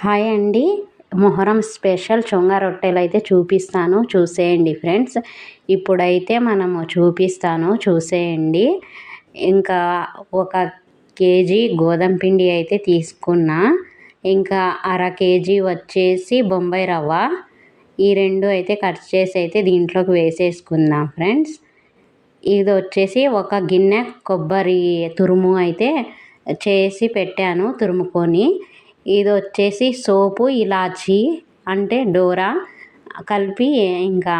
Hi అండి. Muharram special చొంగ రొట్టెలు అయితే చూపిస్తాను. చూసేయండి ఫ్రెండ్స్. ఇప్పుడైతే మనము చూపిస్తాను. చూసేయండి. ఇంకా ఒక కేజీ గోధుమ పిండి అయితే తీసుకున్నా. ఇంకా అర కేజీ వచ్చేసి బొంబాయి రవ్వ. ఈ రెండు అయితే కట్ చేసి అయితే దీంట్లోకి వేసేసుకుందాం ఫ్రెండ్స్. ఇది వచ్చేసి ఒక గిన్నె కొబ్బరి తురుము అయితే చేసి పెట్టాను తురుముకొని. ఇది వచ్చేసి సోపు ఇలాచి అంటే డోరా కలిపి ఇంకా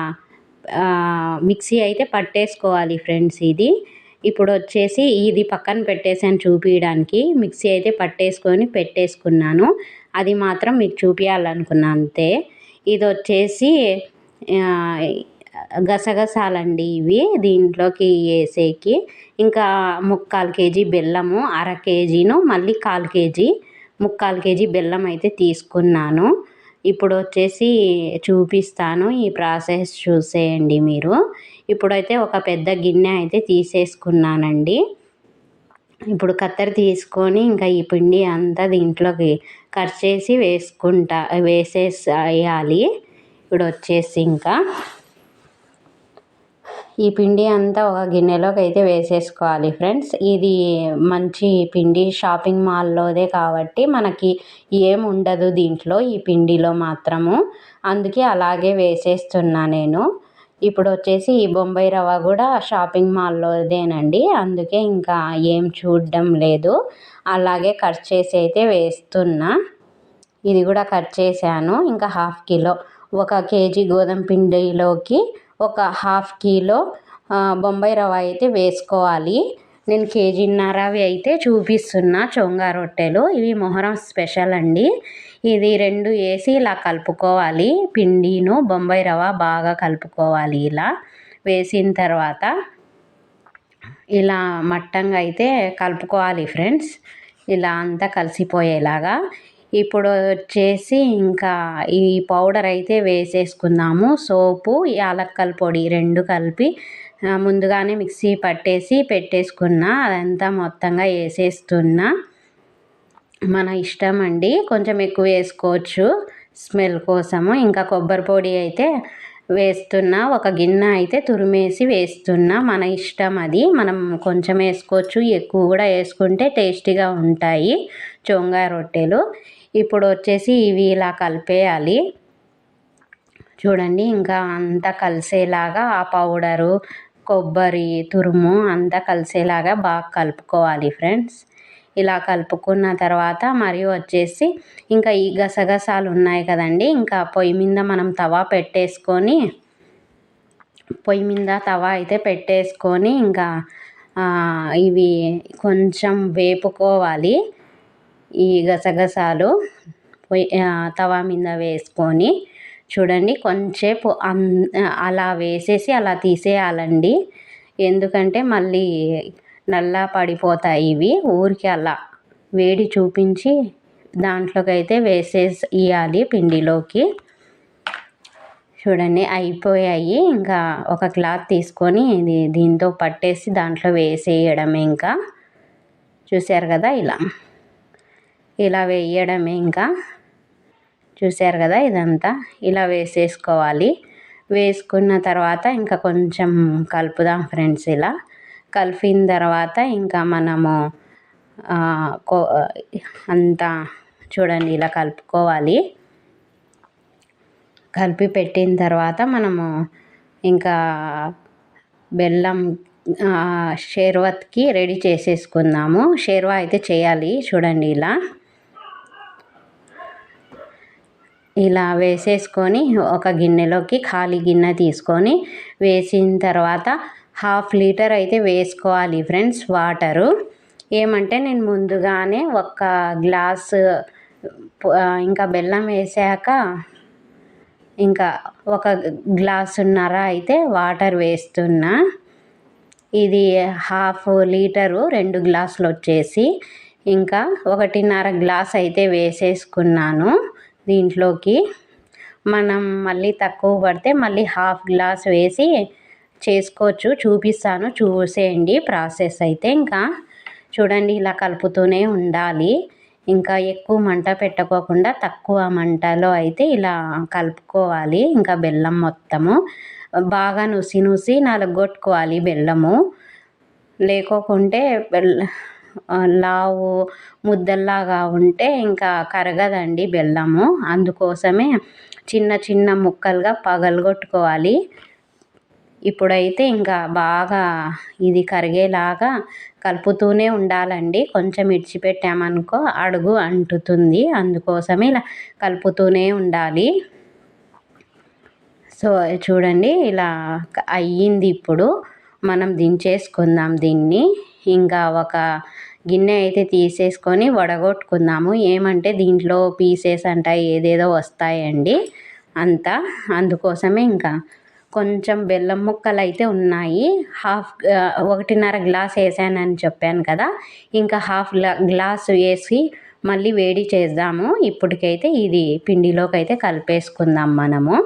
మిక్సీ అయితే పట్టేసుకోవాలి ఫ్రెండ్స్ ఇది. ఇప్పుడు వచ్చేసి ఇది పక్కన పెట్టేసాను చూపించడానికి మిక్సీ అయితే పట్టేసుకొని పెట్టేసుకున్నాను. అది మాత్రం మీకు చూపించాలనుకున్నా అంతే. ఇది వచ్చేసి గసగసాలండి ఇవి దీంట్లోకి వేసేకి. ఇంకా ముక్కాలు కేజీ బెల్లము అర కేజీను మళ్ళీ కాలు కేజీ ముక్కాలు కేజీ బెల్లం అయితే తీసుకున్నాను. ఇప్పుడు వచ్చేసి చూపిస్తాను. ఈ ప్రాసెస్ చూసేయండి మీరు. ఇప్పుడైతే ఒక పెద్ద గిన్నె అయితే తీసేసుకున్నానండి. ఇప్పుడు కత్తెర తీసుకొని ఇంకా ఈ పిండి అంతా దీంట్లోకి కట్ చేసి వేసుకుంటా వేసేసేయాలి. ఇప్పుడు వచ్చేసి ఇంకా ఈ పిండి అంతా ఒక గిన్నెలోకి అయితే వేసేసుకోవాలి ఫ్రెండ్స్. ఇది మంచి పిండి షాపింగ్ మాల్లోదే కాబట్టి మనకి ఏం ఉండదు దీంట్లో ఈ పిండిలో మాత్రము. అందుకే అలాగే వేసేస్తున్నా నేను. ఇప్పుడు వచ్చేసి ఈ బొంబాయి రవ్వ కూడా షాపింగ్ మాల్లోదేనండి. అందుకే ఇంకా ఏం చూడడం లేదు. అలాగే కట్ చేసి అయితే వేస్తున్నా. ఇది కూడా కట్ చేశాను. ఇంకా హాఫ్ కిలో. ఒక కేజీ గోధుమ పిండిలోకి ఒక హాఫ్ కిలో బొంబాయి రవ్వ అయితే వేసుకోవాలి. నేను కేజీన్నరవి అయితే చూపిస్తున్నా చొంగా రొట్టెలు. ఇవి మొహరం స్పెషల్ అండి. ఇది రెండు వేసి ఇలా కలుపుకోవాలి. పిండిను బొంబాయి రవ్వ బాగా కలుపుకోవాలి ఇలా. వేసిన తర్వాత ఇలా మట్టంగా అయితే కలుపుకోవాలి ఫ్రెండ్స్. ఇలా అంతా కలిసిపోయేలాగా. ఇప్పుడు వచ్చేసి ఇంకా ఈ పౌడర్ అయితే వేసేసుకుందాము. సోపు యాలక్కల పొడి రెండు కలిపి ముందుగానే మిక్సీ పట్టేసి పెట్టేసుకున్న. అదంతా మొత్తంగా వేసేస్తున్నా. మన ఇష్టం అండి. కొంచెం ఎక్కువ వేసుకోవచ్చు స్మెల్ కోసము. ఇంకా కొబ్బరి పొడి అయితే వేస్తున్నా. ఒక గిన్నె అయితే తురిమేసి వేస్తున్నా. మన ఇష్టం అది. మనం కొంచెం వేసుకోవచ్చు. ఎక్కువ కూడా వేసుకుంటే టేస్టీగా ఉంటాయి. చొంగా రొట్టెలు. ఇప్పుడు వచ్చేసి ఇవి ఇలా కలిపేయాలి. చూడండి ఇంకా అంతా కలిసేలాగా ఆ పౌడరు కొబ్బరి తురుము అంతా కలిసేలాగా బాగా కలుపుకోవాలి ఫ్రెండ్స్. ఇలా కలుపుకున్న తర్వాత మరియు వచ్చేసి ఇంకా ఈ గసగసాలు ఉన్నాయి కదండి ఇంకా పొయ్యి మీద మనం తవా పెట్టేసుకొని పొయ్యి మీద తవా అయితే పెట్టేసుకొని ఇంకా ఇవి కొంచెం వేపుకోవాలి. ఈ గసగసాలు పొయ్యి తవా మీద వేసుకొని చూడండి కొంచెంసేపు అలా వేసేసి అలా తీసేయాలండి. ఎందుకంటే మళ్ళీ నల్లా పడిపోతాయి ఇవి ఊరికి అలా వేడి చూపించి దాంట్లోకి అయితే వేసేసి ఇవ్వాలి పిండిలోకి. చూడండి అయిపోయాయి. ఇంకా ఒక క్లాత్ తీసుకొని ఇది దీంతో పట్టేసి దాంట్లో వేసేయడం ఇంకా. చూశారు కదా ఇలా. ఇలా వేయడమే ఇంకా. చూశారు కదా ఇదంతా? ఇలా వేసేసుకోవాలి. వేసుకున్న తర్వాత ఇంకా కొంచెం కలుపుదాం ఫ్రెండ్స్ ఇలా. కలిపిన తర్వాత ఇంకా మనము అంతా చూడండి ఇలా కలుపుకోవాలి. కలిపి పెట్టిన తర్వాత మనము ఇంకా బెల్లం షేర్వత్కి రెడీ చేసేసుకుందాము. షేర్వా అయితే చేయాలి. చూడండి ఇలా. ఇలా వేసేసుకొని ఒక గిన్నెలోకి ఖాళీ గిన్నె తీసుకొని వేసిన తర్వాత హాఫ్ లీటర్ అయితే వేసుకోవాలి ఫ్రెండ్స్ వాటరు. ఏమంటే నేను ముందుగానే ఒక గ్లాస్ ఇంకా బెల్లం వేసాక ఇంకా ఒక గ్లాసున్నర అయితే వాటర్ వేస్తున్నా. ఇది హాఫ్ లీటరు రెండు గ్లాసులు వచ్చేసి ఇంకా ఒకటిన్నర గ్లాస్ అయితే వేసేసుకున్నాను. దీంట్లోకి మనం మళ్ళీ తక్కువ పడితే మళ్ళీ హాఫ్ గ్లాస్ వేసి చేసుకోవచ్చు. చూపిస్తాను చూసేయండి. ప్రాసెస్ అయితే ఇంకా చూడండి ఇలా కలుపుతూనే ఉండాలి. ఇంకా ఎక్కువ మంట పెట్టుకోకుండా తక్కువ మంటలో అయితే ఇలా కలుపుకోవాలి. ఇంకా బెల్లం మొత్తము బాగా నుసి నుసి నలగొట్టుకోవాలి బెల్లము. లేకోకుంటే బెల్ల లావు ముద్దల్లాగా ఉంటే ఇంకా కరగదండి బెల్లము. అందుకోసమే చిన్న చిన్న ముక్కలుగా పగలగొట్టుకోవాలి. ఇప్పుడైతే ఇంకా బాగా ఇది కరిగేలాగా కలుపుతూనే ఉండాలండి. కొంచెం ఇడిచిపెట్టామనుకో అడుగు అంటుతుంది. అందుకోసమే ఇలా కలుపుతూనే ఉండాలి. సో చూడండి ఇలా అయ్యింది ఇప్పుడు. మనం దించేసుకుందాం దీన్ని. ఇంకా ఒక గిన్నె అయితే తీసేసుకొని వడగొట్టుకుందాము. ఏమంటే దీంట్లో పీసెస్ అంట ఏదేదో వస్తాయండి. అంతా అందుకోసమే ఇంకా కొంచెం బెల్లం ముక్కలు అయితే ఉన్నాయి. హాఫ్ ఒకటిన్నర గ్లాస్ వేసానని చెప్పాను కదా. ఇంకా హాఫ్ గ్లాస్ వేసి మళ్ళీ వేడి చేద్దాము. ఇప్పటికైతే ఇది పిండిలోకి అయితే కలిపేసుకుందాం మనము.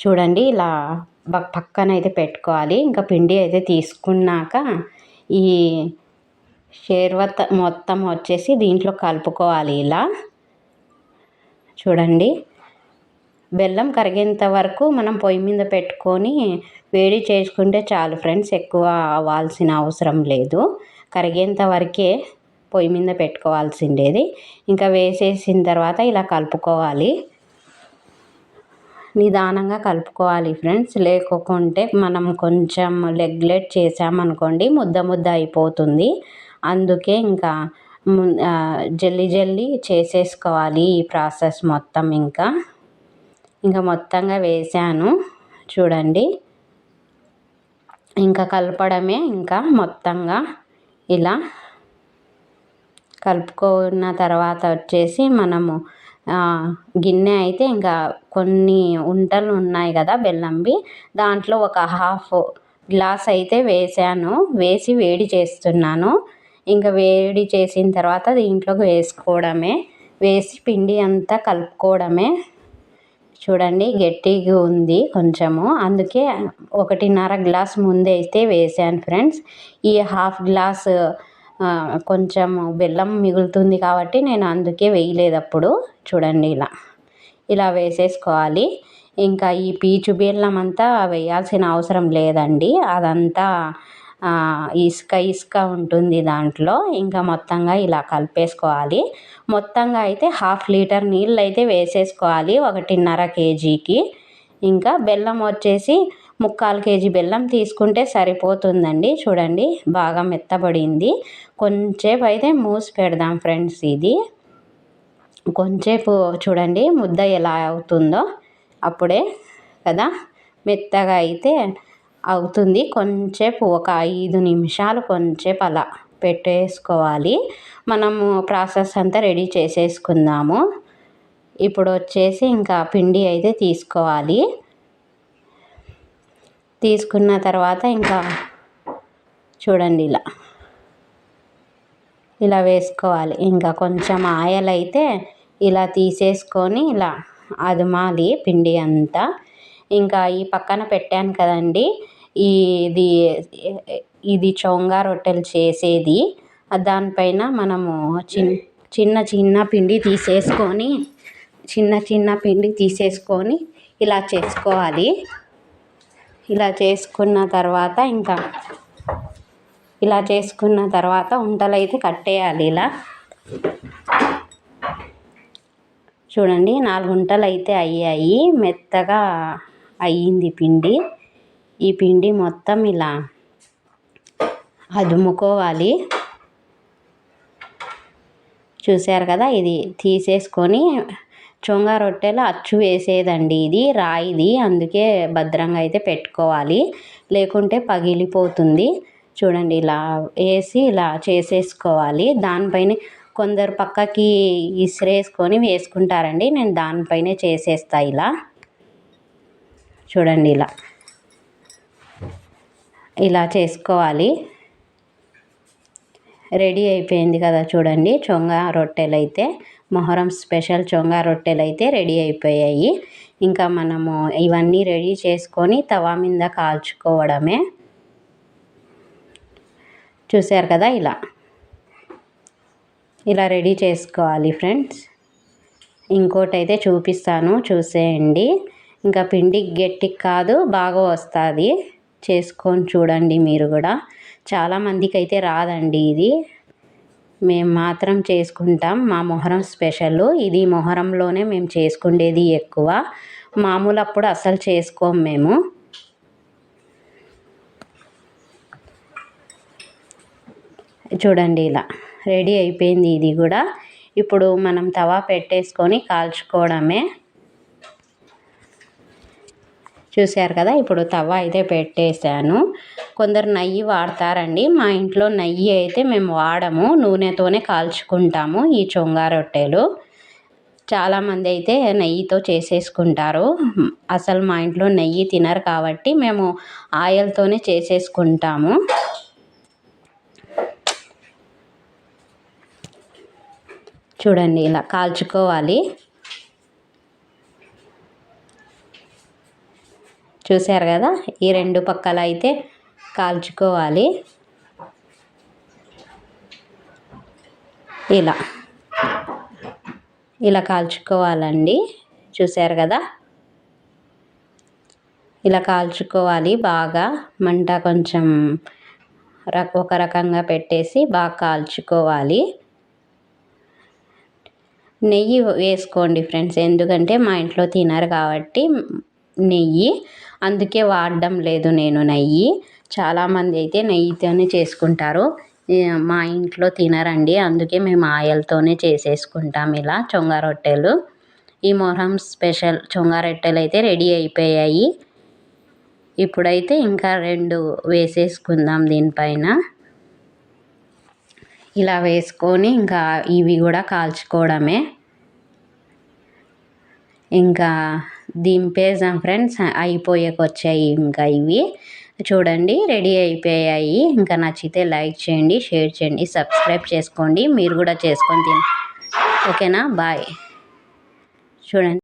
చూడండి ఇలా పక్కన అయితే పెట్టుకోవాలి. ఇంకా పిండి అయితే తీసుకున్నాక ఈ షేర్వత్ మొత్తం వచ్చేసి దీంట్లో కలుపుకోవాలి ఇలా. చూడండి. బెల్లం కరిగేంత వరకు మనం పొయ్యి మీద పెట్టుకొని వేడి చేసుకుంటే చాలు ఫ్రెండ్స్ ఎక్కువ అవ్వాల్సిన అవసరం లేదు. కరిగేంత వరకే పొయ్యి మీద పెట్టుకోవాల్సిండేది. ఇంకా వేసేసిన తర్వాత ఇలా కలుపుకోవాలి. నిదానంగా కలుపుకోవాలి ఫ్రెండ్స్. లేకుంటే మనం కొంచెం లెగ్లెట్ చేసామనుకోండి ముద్ద ముద్ద అయిపోతుంది. అందుకే ఇంకా జల్లి జల్లి చేసేసుకోవాలి ఈ ప్రాసెస్ మొత్తం ఇంకా. ఇంకా మొత్తంగా వేసాను. చూడండి. ఇంకా కలపడమే ఇంకా మొత్తంగా ఇలా కలుపుకున్న తర్వాత వచ్చేసి మనము గిన్నె అయితే ఇంకా కొన్ని ఉంటలు ఉన్నాయి కదా బెల్లంవి. దాంట్లో ఒక హాఫ్ గ్లాస్ అయితే వేసాను. వేసి వేడి చేస్తున్నాను. ఇంకా వేడి చేసిన తర్వాత దీంట్లోకి వేసుకోవడమే. వేసి పిండి అంతా కలుపుకోవడమే. చూడండి గట్టిగా ఉంది కొంచెము. అందుకే ఒకటిన్నర గ్లాస్ ముందే అయితే వేసాను ఫ్రెండ్స్. ఈ హాఫ్ గ్లాస్ కొంచెం బెల్లం మిగులుతుంది కాబట్టి నేను అందుకే వేయలేదు అప్పుడు. చూడండి ఇలా. ఇలా వేసేసుకోవాలి. ఇంకా ఈ పీచు బెల్లం అంతా వేయాల్సిన అవసరం లేదండి. అదంతా ఇసుక ఇసుక ఉంటుంది దాంట్లో. ఇంకా మొత్తంగా ఇలా కలిపేసుకోవాలి. మొత్తంగా అయితే హాఫ్ లీటర్ నీళ్ళు అయితే వేసేసుకోవాలి. ఒకటిన్నర కేజీకి. ఇంకా బెల్లం వచ్చేసి ముక్కాలు కేజీ బెల్లం తీసుకుంటే సరిపోతుందండి. చూడండి బాగా మెత్తబడింది. కొంచెంసేపు అయితే మూసి పెడదాం ఫ్రెండ్స్ ఇది. కొంచెంసేపు చూడండి ముద్ద ఎలా అవుతుందో. అప్పుడే కదా మెత్తగా అయితే అవుతుంది. కొంచెంసేపు ఒక ఐదు నిమిషాలు కొంచెంసేపు అలా పెట్టేసుకోవాలి. మనము ప్రాసెస్ అంతా రెడీ చేసేసుకుందాము. ఇప్పుడు వచ్చేసి ఇంకా పిండి అయితే తీసుకోవాలి. తీసుకున్న తర్వాత ఇంకా చూడండి ఇలా. ఇలా వేసుకోవాలి. ఇంకా కొంచెం ఆయిల్ అయితే ఇలా తీసేసుకొని ఇలా అదుమాలి పిండి అంతా. ఇంకా ఈ పక్కన పెట్టాను కదండి. ఇది ఇది చొంగా రొట్టెలు చేసేది. దానిపైన మనము చిన్ చిన్న చిన్న పిండి తీసేసుకొని చిన్న చిన్న పిండి తీసేసుకొని ఇలా చేసుకోవాలి. ఇలా చేసుకున్న తర్వాత ఇంకా ఇలా చేసుకున్న తర్వాత వంటలు అయితే కట్టేయాలి ఇలా. చూడండి నాలుగు వంటలు అయితే అయ్యాయి. మెత్తగా అయ్యింది పిండి. ఈ పిండి మొత్తం ఇలా అదుముకోవాలి. చూశారు కదా ఇది తీసేసుకొని చొంగ రొట్టెలు అచ్చు వేసేదండి ఇది రాయిది. అందుకే భద్రంగా అయితే పెట్టుకోవాలి. లేకుంటే పగిలిపోతుంది. చూడండి ఇలా వేసి ఇలా చేసేసుకోవాలి. దానిపైన కొందరు పక్కకి ఇసిరేసుకొని వేసుకుంటారండి. నేను దానిపైనే చేసేస్తా ఇలా. చూడండి ఇలా. ఇలా చేసుకోవాలి. రెడీ అయిపోయింది కదా చూడండి చొంగ రొట్టెలు అయితే మొహరం స్పెషల్ చొంగా రొట్టెలు అయితే రెడీ అయిపోయాయి. ఇంకా మనము ఇవన్నీ రెడీ చేసుకొని తవా మీద కాల్చుకోవడమే. చూశారు కదా ఇలా. ఇలా రెడీ చేసుకోవాలి ఫ్రెండ్స్. ఇంకోటి అయితే చూపిస్తాను చూసేయండి. ఇంకా పిండి గట్టికి కాదు బాగా వస్తుంది. చేసుకొని చూడండి మీరు కూడా. చాలామందికి అయితే రాదండి ఇది. మేము మాత్రం చేసుకుంటాం. మా మొహరం స్పెషల్. ఇది మొహరంలోనే మేము చేసుకునేది ఎక్కువ. మామూలు అప్పుడు అసలు చేసుకోం మేము. చూడండి ఇలా. రెడీ అయిపోయింది ఇది కూడా. ఇప్పుడు మనం తవా పెట్టేసుకొని కాల్చుకోవడమే. చూశారు కదా ఇప్పుడు తవ్వ అయితే పెట్టేశాను. కొందరు నెయ్యి వాడతారండి. మా ఇంట్లో నెయ్యి అయితే మేము వాడము. నూనెతోనే కాల్చుకుంటాము ఈ చొంగా రొట్టెలు. చాలామంది అయితే నెయ్యితో చేసేసుకుంటారు. అసలు మా ఇంట్లో నెయ్యి తినరు కాబట్టి మేము ఆయిల్తోనే చేసేసుకుంటాము. చూడండి ఇలా కాల్చుకోవాలి. చూశారు కదా? ఈ రెండు పక్కల అయితే కాల్చుకోవాలి. ఇలా. ఇలా కాల్చుకోవాలండి. చూశారు కదా? ఇలా కాల్చుకోవాలి బాగా. మంట కొంచెం ఒక రకంగా పెట్టేసి బాగా కాల్చుకోవాలి. నెయ్యి వేసుకోండి ఫ్రెండ్స్. ఎందుకంటే మా ఇంట్లో తినరు కాబట్టి నెయ్యి. అందుకే వాడడం లేదు నేను నెయ్యి. చాలామంది అయితే నెయ్యితోనే చేసుకుంటారు. మా ఇంట్లో తినరండి. అందుకే మేము ఆయిల్తోనే చేసేసుకుంటాం ఇలా చొంగ రొట్టెలు ఈ మొహరం స్పెషల్ చొంగ రొట్టెలు అయితే రెడీ అయిపోయాయి. ఇప్పుడైతే ఇంకా రెండు వేసేసుకుందాం దీనిపైన. ఇలా వేసుకొని ఇంకా ఇవి కూడా కాల్చుకోవడమే. ఇంకా దింపేసాం ఫ్రెండ్స్. అయిపోయాకొచ్చాయి ఇంకా ఇవి. చూడండి రెడీ అయిపోయాయి. ఇంకా నచ్చితే లైక్ చేయండి షేర్ చేయండి సబ్స్క్రైబ్ చేసుకోండి. మీరు కూడా చేసుకొని తిన ఓకేనా? బాయ్. చూడండి.